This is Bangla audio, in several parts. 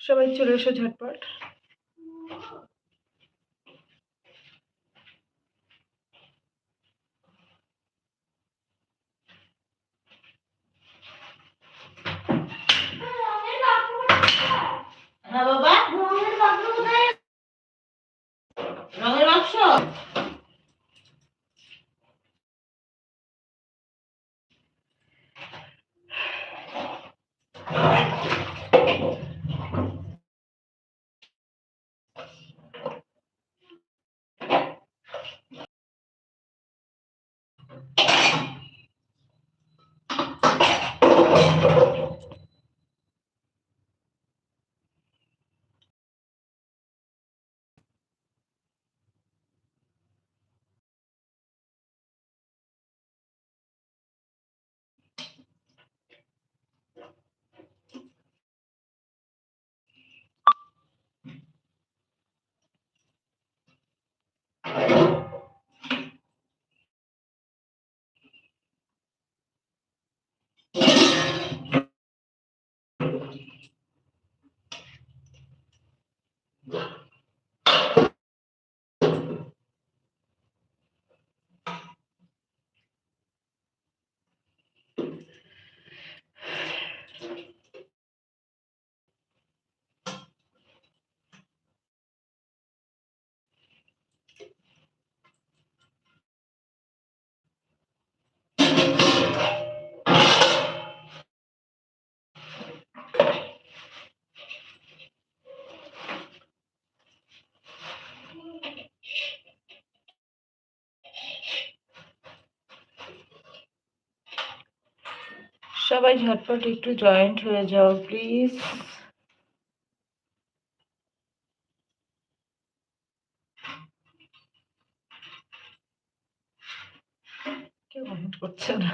সবাই চলে এসো ঝটপট। সবাই ঝটপট একটু জয়েন্ট হয়ে যাও প্লিজ কেউ কমেন্ট করছে না।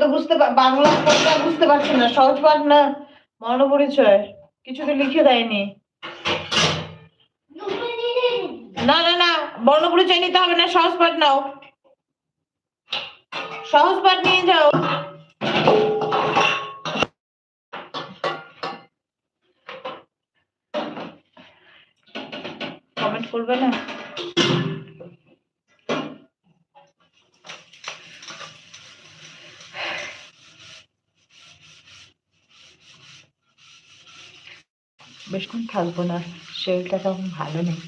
তো বুঝতে বাংলা বুঝতে পারছি না, সহজ পাঠ না? মনপরিচয় কিছু তো লিখে দেয়নি। না না না বর্ণপরিচয় নিতে হবে না, সহজ পাঠ নাও। সহজ পাঠ নিয়ে যাও। কমেন্ট করবে না? বেশক্ষণ থাকব না শরীরটা তখন ভালো নেই।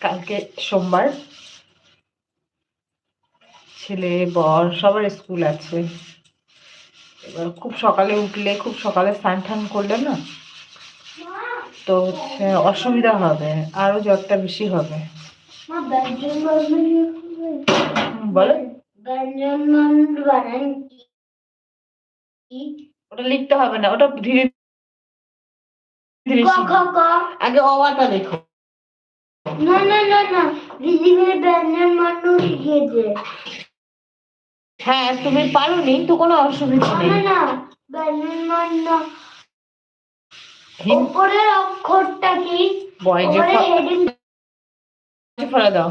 কালকে সোমবার ছেলে বর সবার স্কুল আছে। এবার খুব সকালে উঠলে খুব সকালে স্নান টান করলে না তো হচ্ছে অসুবিধা হবে আরও জ্বরটা বেশি হবে। বলো? ওটা লিখতে হবে না ওটা ধীরে আগে অওয়াটা লেখো। না না না না। দিদি ব্যঞ্জন বর্ণ শিখিয়েছে হ্যাঁ তুমি পারোনি তো কোনো অসুবিধা নেই। না ব্যঞ্জন বর্ণ উপরের অক্ষরটা কি? উপরে হেডিং ফলা দাও।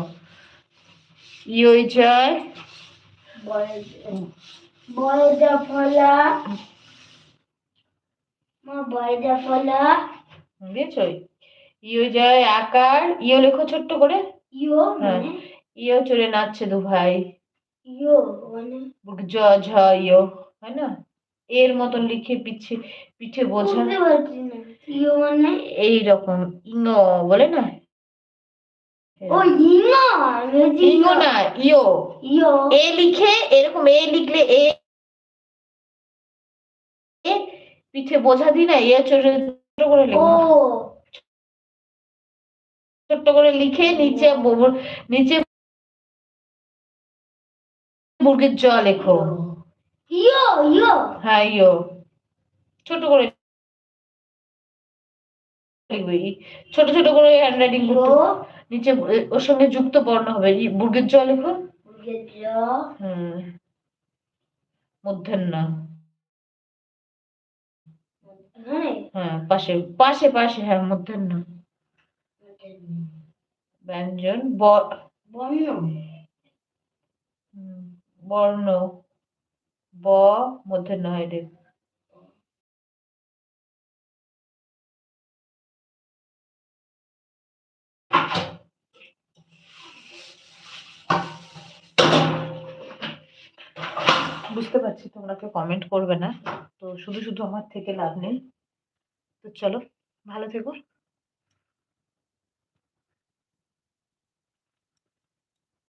ইয় জয় ফলা। মা বয়দা ফলা। বুঝেছ? ইয় যায় আকার ইয় লেখো ছোট্ট করে। ইয়ো হ্যাঁ। মানে ইয় চলে নাচছে দু ভাই। ইয়ো মানে? জ ঝ ইয় হয় না? এর মতন লিখে পিছে পিঠে বোঝা ইয়ো মানে? এইরকম ইঙ বলে না? ও ইঙ্গো ইঙ না ইয়। ইয়ো। এ লিখে এরকম এ লিখলে এ পিঠে বোঝা দি না ইয়ে ছোট ছোট করে ও। ছোট্ট করে লিখে নিচে নিচে মুরগির জ লেখো। ইয়ো ইয়ো। হ্যাঁ ইয়ো। ছোট করে লিখবে। ছোট ছোট করে হ্যান্ডরাইটিং করতে নিচে ওর সঙ্গে যুক্ত বর্ণ হবে। মুরগির জ লেখো। জ। হুম। মূর্ধন্য মানে হ্যাঁ? পাশে পাশে পাশে হ্যাঁ মূর্ধন্য ব্যঞ্জন ব বর্ণ। বর্ণ। ব মূর্ধন্য হয় রে বুঝতে পারছি তোমরা কেউ কমেন্ট করবে না। তো শুধু শুধু আমার থেকে লাভ নেই। তো চলো ভালো থেকো।